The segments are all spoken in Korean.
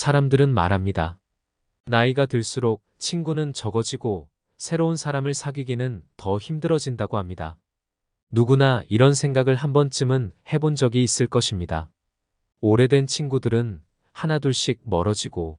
사람들은 말합니다. 나이가 들수록 친구는 적어지고 새로운 사람을 사귀기는 더 힘들어진다고 합니다. 누구나 이런 생각을 한 번쯤은 해본 적이 있을 것입니다. 오래된 친구들은 하나둘씩 멀어지고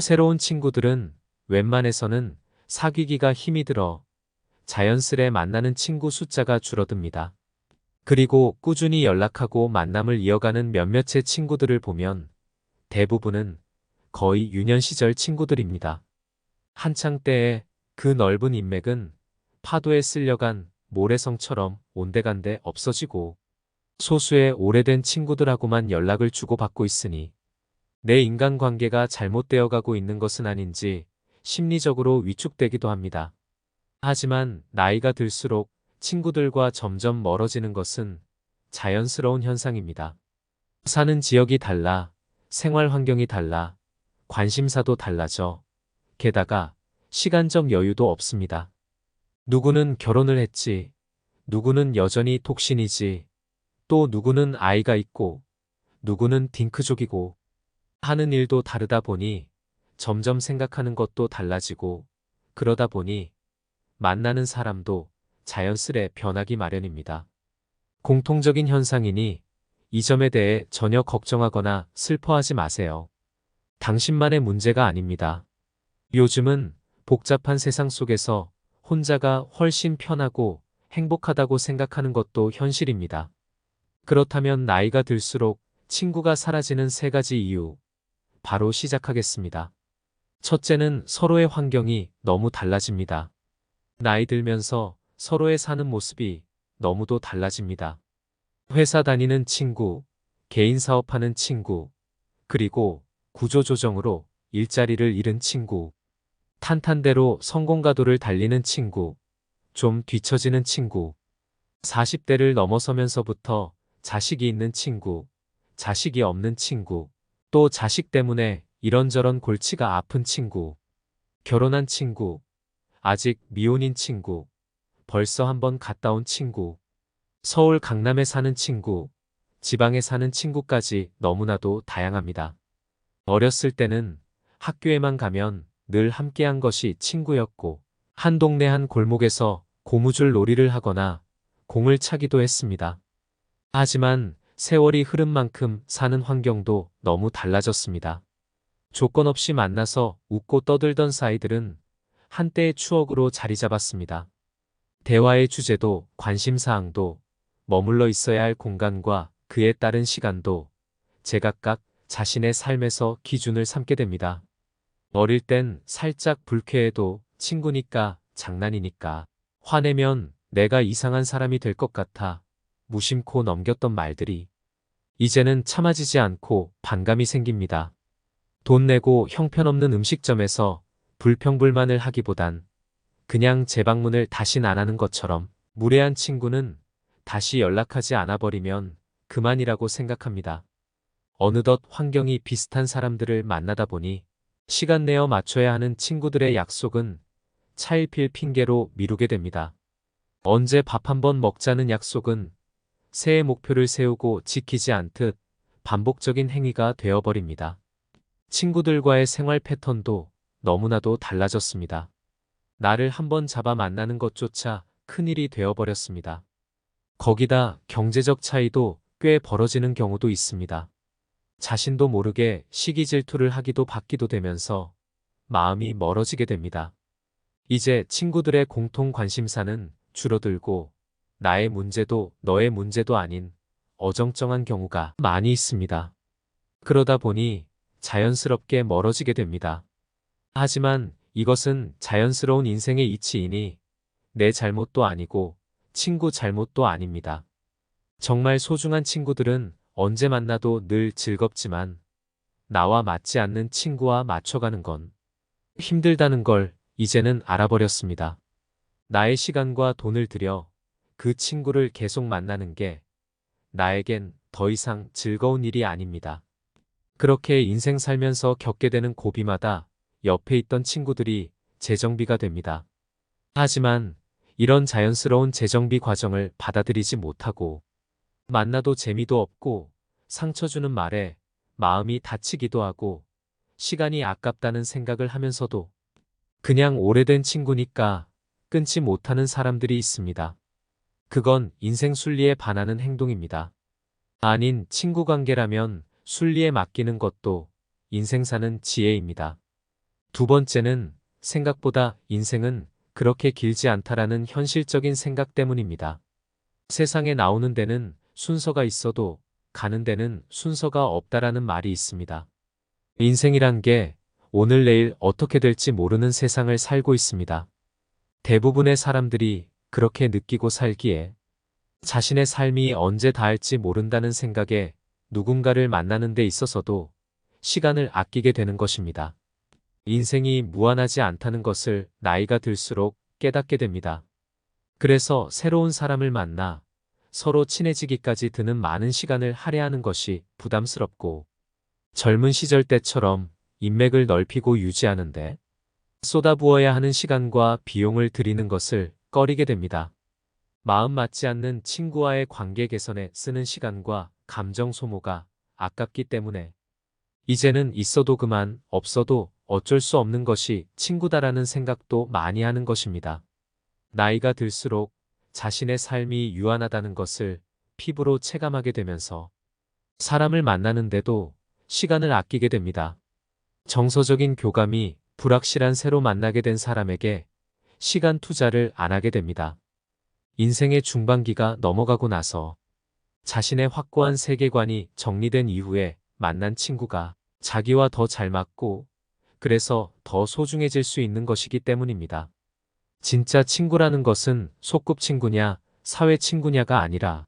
새로운 친구들은 웬만해서는 사귀기가 힘이 들어 자연스레 만나는 친구 숫자가 줄어듭니다. 그리고 꾸준히 연락하고 만남을 이어가는 몇몇의 친구들을 보면 대부분은 거의 유년 시절 친구들입니다. 한창 때의 그 넓은 인맥은 파도에 쓸려간 모래성처럼 온데간데 없어지고 소수의 오래된 친구들하고만 연락을 주고받고 있으니 내 인간관계가 잘못되어 가고 있는 것은 아닌지 심리적으로 위축되기도 합니다. 하지만 나이가 들수록 친구들과 점점 멀어지는 것은 자연스러운 현상입니다. 사는 지역이 달라, 생활 환경이 달라, 관심사도 달라져, 게다가 시간적 여유도 없습니다. 누구는 결혼을 했지, 누구는 여전히 독신이지, 또 누구는 아이가 있고, 누구는 딩크족이고, 하는 일도 다르다 보니 점점 생각하는 것도 달라지고, 그러다 보니 만나는 사람도 자연스레 변하기 마련입니다. 공통적인 현상이니 이 점에 대해 전혀 걱정하거나 슬퍼하지 마세요. 당신만의 문제가 아닙니다. 요즘은 복잡한 세상 속에서 혼자가 훨씬 편하고 행복하다고 생각하는 것도 현실입니다. 그렇다면 나이가 들수록 친구가 사라지는 세 가지 이유. 바로 시작하겠습니다. 첫째는 서로의 환경이 너무 달라집니다. 나이 들면서 서로의 사는 모습이 너무도 달라집니다. 회사 다니는 친구, 개인 사업하는 친구, 그리고 구조조정으로 일자리를 잃은 친구, 탄탄대로 성공가도를 달리는 친구, 좀 뒤처지는 친구, 40대를 넘어서면서부터 자식이 있는 친구, 자식이 없는 친구, 또 자식 때문에 이런저런 골치가 아픈 친구, 결혼한 친구, 아직 미혼인 친구, 벌써 한번 갔다 온 친구, 서울 강남에 사는 친구, 지방에 사는 친구까지 너무나도 다양합니다. 어렸을 때는 학교에만 가면 늘 함께한 것이 친구였고, 한 동네 한 골목에서 고무줄 놀이를 하거나 공을 차기도 했습니다. 하지만 세월이 흐른 만큼 사는 환경도 너무 달라졌습니다. 조건 없이 만나서 웃고 떠들던 사이들은 한때의 추억으로 자리 잡았습니다. 대화의 주제도 관심사항도 머물러 있어야 할 공간과 그에 따른 시간도 제각각 자신의 삶에서 기준을 삼게 됩니다. 어릴 땐 살짝 불쾌해도 친구니까 장난이니까 화내면 내가 이상한 사람이 될 것 같아 무심코 넘겼던 말들이 이제는 참아지지 않고 반감이 생깁니다. 돈 내고 형편없는 음식점에서 불평불만을 하기보단 그냥 재방문을 다신 안 하는 것처럼 무례한 친구는 다시 연락하지 않아 버리면 그만이라고 생각합니다. 어느덧 환경이 비슷한 사람들을 만나다 보니 시간 내어 맞춰야 하는 친구들의 약속은 차일필 핑계로 미루게 됩니다. 언제 밥 한번 먹자는 약속은 새해 목표를 세우고 지키지 않듯 반복적인 행위가 되어버립니다. 친구들과의 생활 패턴도 너무나도 달라졌습니다. 나를 한번 잡아 만나는 것조차 큰일이 되어버렸습니다. 거기다 경제적 차이도 꽤 벌어지는 경우도 있습니다. 자신도 모르게 시기 질투를 하기도 받기도 되면서 마음이 멀어지게 됩니다. 이제 친구들의 공통 관심사는 줄어들고 나의 문제도 너의 문제도 아닌 어정쩡한 경우가 많이 있습니다. 그러다 보니 자연스럽게 멀어지게 됩니다. 하지만 이것은 자연스러운 인생의 이치이니 내 잘못도 아니고 친구 잘못도 아닙니다. 정말 소중한 친구들은 언제 만나도 늘 즐겁지만 나와 맞지 않는 친구와 맞춰가는 건 힘들다는 걸 이제는 알아버렸습니다. 나의 시간과 돈을 들여 그 친구를 계속 만나는 게 나에겐 더 이상 즐거운 일이 아닙니다. 그렇게 인생 살면서 겪게 되는 고비마다 옆에 있던 친구들이 재정비가 됩니다. 하지만 이런 자연스러운 재정비 과정을 받아들이지 못하고 만나도 재미도 없고 상처 주는 말에 마음이 다치기도 하고 시간이 아깝다는 생각을 하면서도 그냥 오래된 친구니까 끊지 못하는 사람들이 있습니다. 그건 인생 순리에 반하는 행동입니다. 아닌 친구 관계라면 순리에 맡기는 것도 인생 사는 지혜입니다. 두 번째는 생각보다 인생은 그렇게 길지 않다라는 현실적인 생각 때문입니다. 세상에 나오는 데는 순서가 있어도 가는 데는 순서가 없다라는 말이 있습니다. 인생이란 게 오늘 내일 어떻게 될지 모르는 세상을 살고 있습니다. 대부분의 사람들이 그렇게 느끼고 살기에 자신의 삶이 언제 다할지 모른다는 생각에 누군가를 만나는 데 있어서도 시간을 아끼게 되는 것입니다. 인생이 무한하지 않다는 것을 나이가 들수록 깨닫게 됩니다. 그래서 새로운 사람을 만나 서로 친해지기까지 드는 많은 시간을 할애하는 것이 부담스럽고 젊은 시절 때처럼 인맥을 넓히고 유지하는데 쏟아부어야 하는 시간과 비용을 들이는 것을 꺼리게 됩니다. 마음 맞지 않는 친구와의 관계 개선에 쓰는 시간과 감정 소모가 아깝기 때문에 이제는 있어도 그만 없어도 어쩔 수 없는 것이 친구다라는 생각도 많이 하는 것입니다. 나이가 들수록 자신의 삶이 유한하다는 것을 피부로 체감하게 되면서 사람을 만나는데도 시간을 아끼게 됩니다. 정서적인 교감이 불확실한 새로 만나게 된 사람에게 시간 투자를 안 하게 됩니다. 인생의 중반기가 넘어가고 나서 자신의 확고한 세계관이 정리된 이후에 만난 친구가 자기와 더 잘 맞고 그래서 더 소중해질 수 있는 것이기 때문입니다. 진짜 친구라는 것은 소꿉친구냐 사회 친구냐가 아니라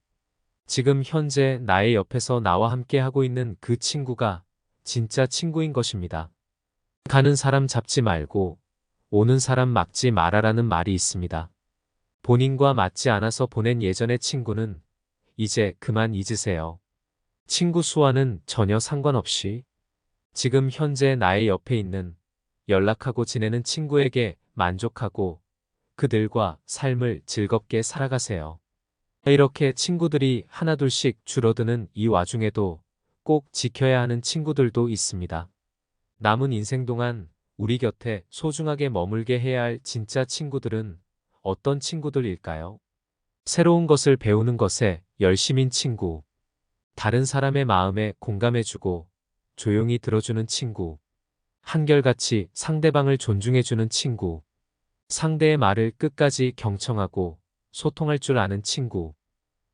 지금 현재 나의 옆에서 나와 함께 하고 있는 그 친구가 진짜 친구인 것입니다. 가는 사람 잡지 말고 오는 사람 막지 마라라는 말이 있습니다. 본인과 맞지 않아서 보낸 예전의 친구는 이제 그만 잊으세요. 친구 수와는 전혀 상관없이 지금 현재 나의 옆에 있는 연락하고 지내는 친구에게 만족하고 그들과 삶을 즐겁게 살아가세요. 이렇게 친구들이 하나둘씩 줄어드는 이 와중에도 꼭 지켜야 하는 친구들도 있습니다. 남은 인생 동안 우리 곁에 소중하게 머물게 해야 할 진짜 친구들은 어떤 친구들일까요? 새로운 것을 배우는 것에 열심인 친구, 다른 사람의 마음에 공감해주고 조용히 들어주는 친구, 한결같이 상대방을 존중해주는 친구, 상대의 말을 끝까지 경청하고 소통할 줄 아는 친구,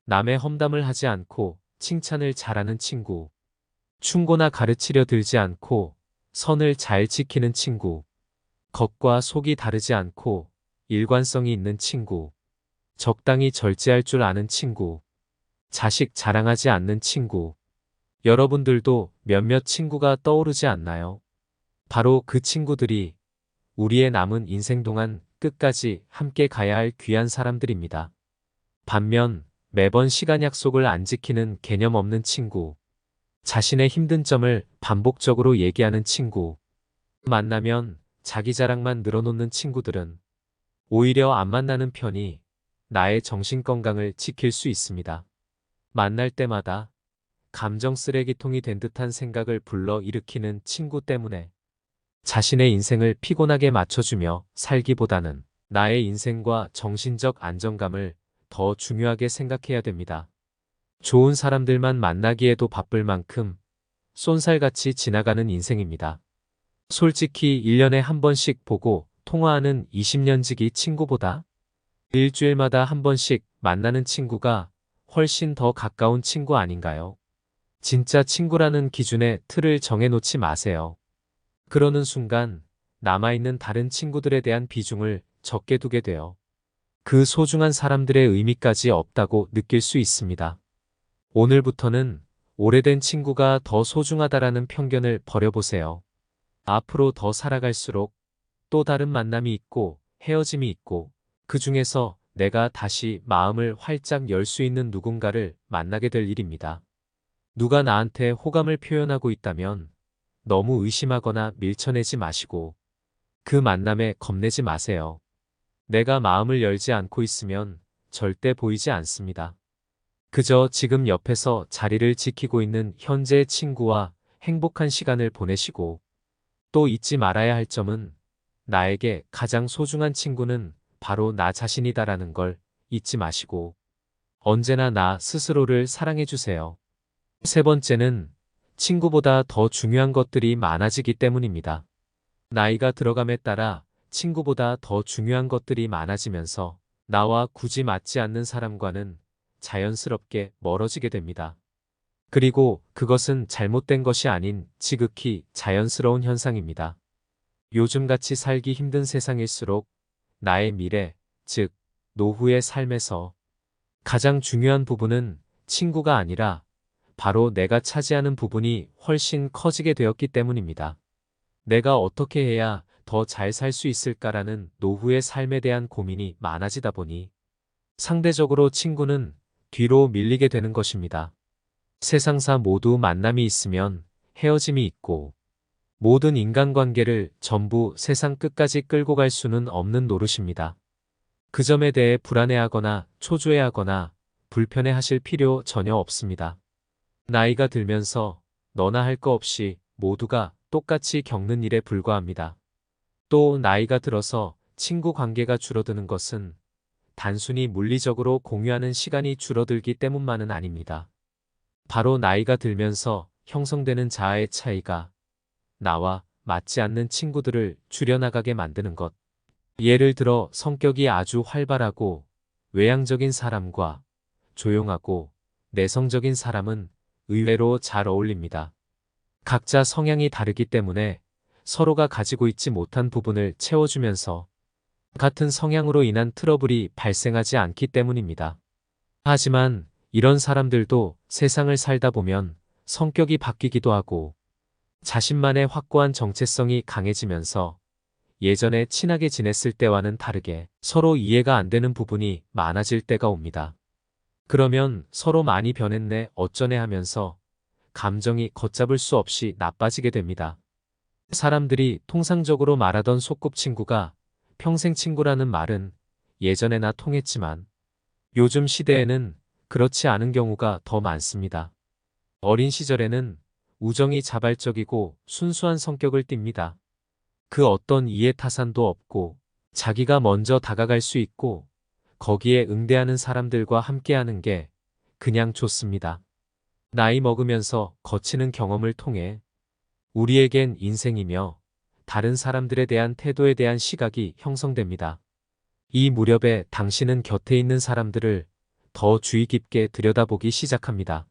남의 험담을 하지 않고 칭찬을 잘하는 친구, 충고나 가르치려 들지 않고 선을 잘 지키는 친구, 겉과 속이 다르지 않고 일관성이 있는 친구, 적당히 절제할 줄 아는 친구, 자식 자랑하지 않는 친구. 여러분들도 몇몇 친구가 떠오르지 않나요? 바로 그 친구들이 우리의 남은 인생 동안 끝까지 함께 가야 할 귀한 사람들입니다. 반면 매번 시간 약속을 안 지키는 개념 없는 친구, 자신의 힘든 점을 반복적으로 얘기하는 친구, 만나면 자기 자랑만 늘어놓는 친구들은 오히려 안 만나는 편이 나의 정신 건강을 지킬 수 있습니다. 만날 때마다 감정 쓰레기통이 된 듯한 생각을 불러 일으키는 친구 때문에 자신의 인생을 피곤하게 맞춰주며 살기보다는 나의 인생과 정신적 안정감을 더 중요하게 생각해야 됩니다. 좋은 사람들만 만나기에도 바쁠 만큼 쏜살같이 지나가는 인생입니다. 솔직히 1년에 한 번씩 보고 통화하는 20년 지기 친구보다 일주일마다 한 번씩 만나는 친구가 훨씬 더 가까운 친구 아닌가요? 진짜 친구라는 기준의 틀을 정해놓지 마세요. 그러는 순간 남아있는 다른 친구들에 대한 비중을 적게 두게 돼요. 그 소중한 사람들의 의미까지 없다고 느낄 수 있습니다. 오늘부터는 오래된 친구가 더 소중하다라는 편견을 버려보세요. 앞으로 더 살아갈수록 또 다른 만남이 있고 헤어짐이 있고 그 중에서 내가 다시 마음을 활짝 열 수 있는 누군가를 만나게 될 일입니다. 누가 나한테 호감을 표현하고 있다면 너무 의심하거나 밀쳐내지 마시고 그 만남에 겁내지 마세요. 내가 마음을 열지 않고 있으면 절대 보이지 않습니다. 그저 지금 옆에서 자리를 지키고 있는 현재의 친구와 행복한 시간을 보내시고 또 잊지 말아야 할 점은 나에게 가장 소중한 친구는 바로 나 자신이다라는 걸 잊지 마시고 언제나 나 스스로를 사랑해 주세요. 세 번째는 친구보다 더 중요한 것들이 많아지기 때문입니다. 나이가 들어감에 따라 친구보다 더 중요한 것들이 많아지면서 나와 굳이 맞지 않는 사람과는 자연스럽게 멀어지게 됩니다. 그리고 그것은 잘못된 것이 아닌 지극히 자연스러운 현상입니다. 요즘같이 살기 힘든 세상일수록 나의 미래, 즉, 노후의 삶에서 가장 중요한 부분은 친구가 아니라 바로 내가 차지하는 부분이 훨씬 커지게 되었기 때문입니다. 내가 어떻게 해야 더 잘 살 수 있을까라는 노후의 삶에 대한 고민이 많아지다 보니 상대적으로 친구는 뒤로 밀리게 되는 것입니다. 세상사 모두 만남이 있으면 헤어짐이 있고 모든 인간관계를 전부 세상 끝까지 끌고 갈 수는 없는 노릇입니다. 그 점에 대해 불안해하거나 초조해하거나 불편해하실 필요 전혀 없습니다. 나이가 들면서 너나 할 거 없이 모두가 똑같이 겪는 일에 불과합니다. 또 나이가 들어서 친구 관계가 줄어드는 것은 단순히 물리적으로 공유하는 시간이 줄어들기 때문만은 아닙니다. 바로 나이가 들면서 형성되는 자아의 차이가 나와 맞지 않는 친구들을 줄여나가게 만드는 것. 예를 들어 성격이 아주 활발하고 외향적인 사람과 조용하고 내성적인 사람은 의외로 잘 어울립니다. 각자 성향이 다르기 때문에 서로가 가지고 있지 못한 부분을 채워주면서 같은 성향으로 인한 트러블이 발생하지 않기 때문입니다. 하지만 이런 사람들도 세상을 살다 보면 성격이 바뀌기도 하고 자신만의 확고한 정체성이 강해지면서 예전에 친하게 지냈을 때와는 다르게 서로 이해가 안 되는 부분이 많아질 때가 옵니다. 그러면 서로 많이 변했네 어쩌네 하면서 감정이 걷잡을 수 없이 나빠지게 됩니다. 사람들이 통상적으로 말하던 소꿉친구가 평생 친구라는 말은 예전에나 통했지만 요즘 시대에는 그렇지 않은 경우가 더 많습니다. 어린 시절에는 우정이 자발적이고 순수한 성격을 띱니다. 그 어떤 이해 타산도 없고 자기가 먼저 다가갈 수 있고 거기에 응대하는 사람들과 함께하는 게 그냥 좋습니다. 나이 먹으면서 거치는 경험을 통해 우리에겐 인생이며 다른 사람들에 대한 태도에 대한 시각이 형성됩니다. 이 무렵에 당신은 곁에 있는 사람들을 더 주의 깊게 들여다보기 시작합니다.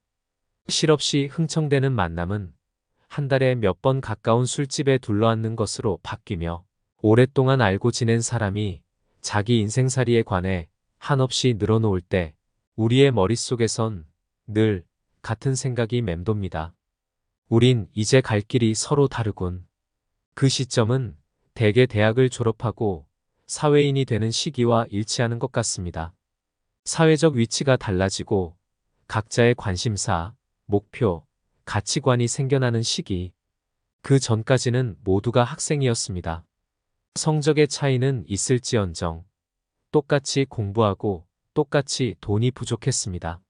실없이 흥청대는 만남은 한 달에 몇 번 가까운 술집에 둘러앉는 것으로 바뀌며 오랫동안 알고 지낸 사람이 자기 인생살이에 관해 한없이 늘어놓을 때 우리의 머릿속에선 늘 같은 생각이 맴돕니다. 우린 이제 갈 길이 서로 다르군. 그 시점은 대개 대학을 졸업하고 사회인이 되는 시기와 일치하는 것 같습니다. 사회적 위치가 달라지고 각자의 관심사, 목표, 가치관이 생겨나는 시기. 그 전까지는 모두가 학생이었습니다. 성적의 차이는 있을지언정 똑같이 공부하고 똑같이 돈이 부족했습니다.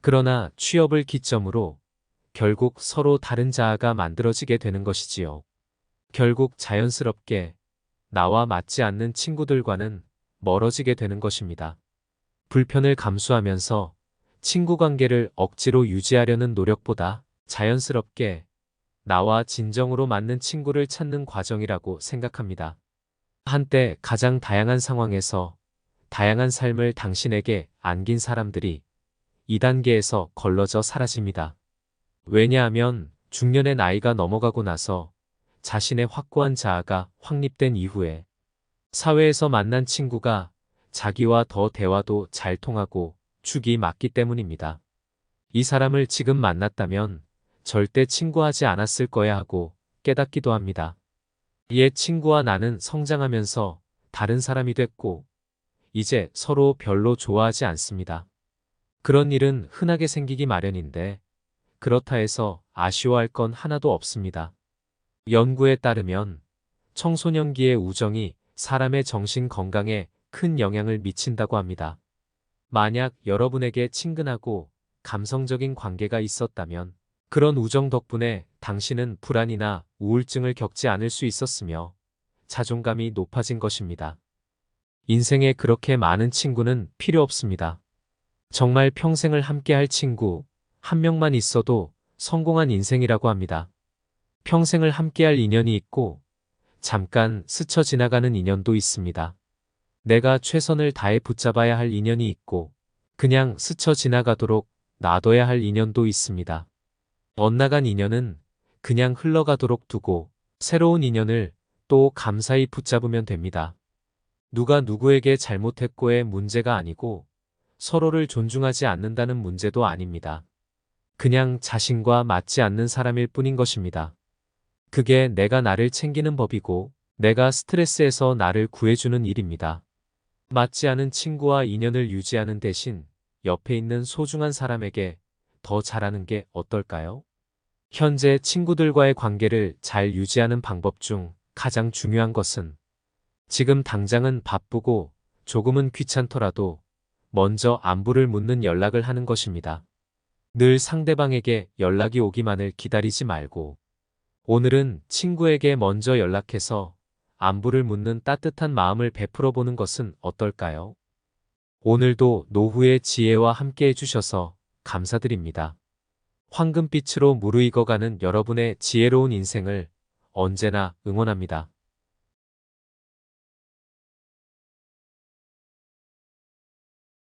그러나 취업을 기점으로 결국 서로 다른 자아가 만들어지게 되는 것이지요. 결국 자연스럽게 나와 맞지 않는 친구들과는 멀어지게 되는 것입니다. 불편을 감수하면서 친구 관계를 억지로 유지하려는 노력보다 자연스럽게 나와 진정으로 맞는 친구를 찾는 과정이라고 생각합니다. 한때 가장 다양한 상황에서 다양한 삶을 당신에게 안긴 사람들이 2단계에서 걸러져 사라집니다. 왜냐하면 중년의 나이가 넘어가고 나서 자신의 확고한 자아가 확립된 이후에 사회에서 만난 친구가 자기와 더 대화도 잘 통하고 축이 맞기 때문입니다. 이 사람을 지금 만났다면 절대 친구하지 않았을 거야 하고 깨닫기도 합니다. 이에 친구와 나는 성장하면서 다른 사람이 됐고 이제 서로 별로 좋아하지 않습니다. 그런 일은 흔하게 생기기 마련인데 그렇다 해서 아쉬워할 건 하나도 없습니다. 연구에 따르면 청소년기의 우정이 사람의 정신 건강에 큰 영향을 미친다고 합니다. 만약 여러분에게 친근하고 감성적인 관계가 있었다면 그런 우정 덕분에 당신은 불안이나 우울증을 겪지 않을 수 있었으며 자존감이 높아진 것입니다. 인생에 그렇게 많은 친구는 필요 없습니다. 정말 평생을 함께할 친구 한 명만 있어도 성공한 인생이라고 합니다. 평생을 함께할 인연이 있고 잠깐 스쳐 지나가는 인연도 있습니다. 내가 최선을 다해 붙잡아야 할 인연이 있고 그냥 스쳐 지나가도록 놔둬야 할 인연도 있습니다. 엇나간 인연은 그냥 흘러가도록 두고 새로운 인연을 또 감사히 붙잡으면 됩니다. 누가 누구에게 잘못했고의 문제가 아니고 서로를 존중하지 않는다는 문제도 아닙니다. 그냥 자신과 맞지 않는 사람일 뿐인 것입니다. 그게 내가 나를 챙기는 법이고 내가 스트레스에서 나를 구해주는 일입니다. 맞지 않은 친구와 인연을 유지하는 대신 옆에 있는 소중한 사람에게 더 잘하는 게 어떨까요? 현재 친구들과의 관계를 잘 유지하는 방법 중 가장 중요한 것은 지금 당장은 바쁘고 조금은 귀찮더라도 먼저 안부를 묻는 연락을 하는 것입니다. 늘 상대방에게 연락이 오기만을 기다리지 말고 오늘은 친구에게 먼저 연락해서 안부를 묻는 따뜻한 마음을 베풀어 보는 것은 어떨까요? 오늘도 노후의 지혜와 함께 해주셔서 감사드립니다. 황금빛으로 무르익어가는 여러분의 지혜로운 인생을 언제나 응원합니다.